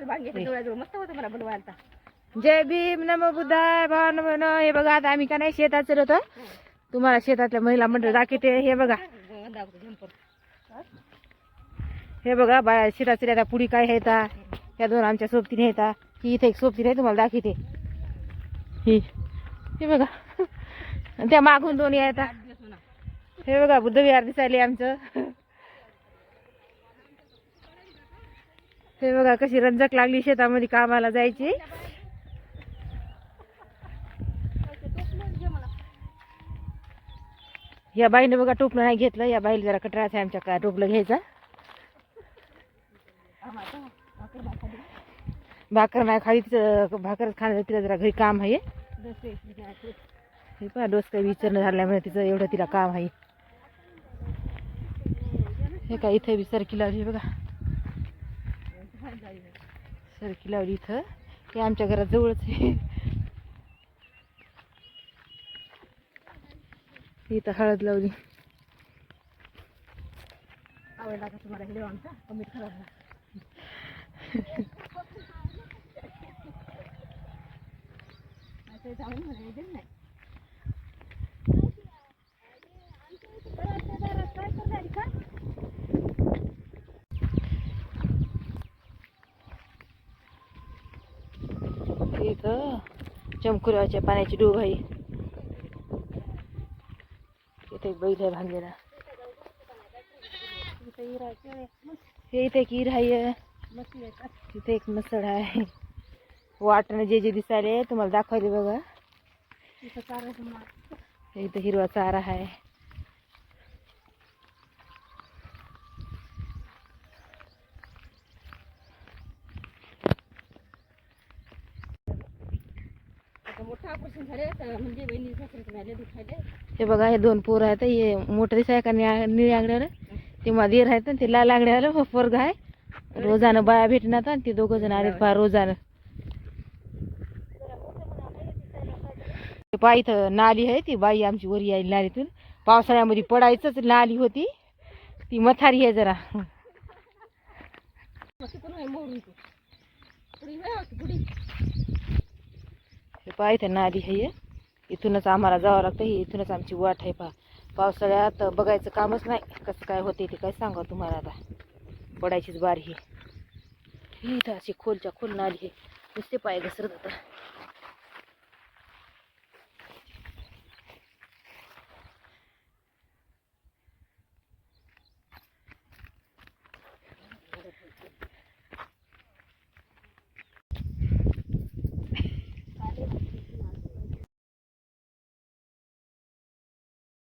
आपण वांग्याच्या डोळ्याजवळ मस्त होतं मला बनवायला जय भीम नमो बुद्धाय भाव नमो न हे बघा आता आम्ही का नाही शेतात होतो. तुम्हाला शेतातल्या महिला मंडळ दाखवते. हे बघा. हे बघा बाया शेतात आता पुढी काय येता? त्या दोन आमच्या सोबतीने येता. ही इथे एक सोबतीने आहे तुम्हाला दाखवते. ही. हे बघा. त्या मागून दोन येतात हे बघा बुद्धविहार दिसायले आमचं. हे बघा कशी रंजक लागली शेतामध्ये कामाला जायची. या बाईने बघा टोपलं नाही घेतलं या बाईला जरा कटराच आहे आमच्या टोपलं घ्यायचं. भाकर नाही खाली तिचं भाकरच खाण्याचं तिला जरा घरी काम आहे. हे पहा काही विचारणं झाल्यामुळे तिचं एवढं तिला काम आहे. हे काय इथे विसर केला लावली बघा. सरकी लावली इथं. हे आमच्या घरात जवळच आहे. इथं हळद लावली. आवडला का तुम्हाला व्हिडिओ आमचा? जाऊन म्हणायचं नाही काय करणार का इथं चमकुराच्या पाण्याची डोब आहे. इथे एक बैल आहे भांगलेला हे इथे एक आहे. तिथे एक मसड आहे. वाटणं जे जे दिसायले तुम्हाला दाखवले बघा. हे इथं हिरवा चारा आहे आता मोठं ऑपरेशन झाले तर म्हणजे बहिणी सासरे झाले दुखायले. हे बघा हे दोन पोरं आहेत हे मोठं दिसाय का निळ्या निळ्या आंगड्यावर ते मध्ये आहेत ते लाल आंगड्यावर पोरग आहे. रोजानं बाया भेटणार आणि ते दोघं जण आले पहा रोजानं. पहा इथं नाली आहे ती बाई आमची वरी आहे नालीतून. पावसाळ्यामध्ये पडायचंच नाली होती. ती मथारी आहे जरा मस्त पण आहे मोडून तू पुढे वळ, पुढे हे पहा इथे नाली आहे इथूनच आम्हाला जावं लागतं ही इथूनच आमची वाट आहे पहा. पावसाळ्यात बघायचं कामच नाही. कसं काय होते ते काय सांगा तुम्हाला आता. पडायचीच बारी ही ही इथं अशी खोलच्या खोल नाली आहे. नुसते पाय घसरत होता.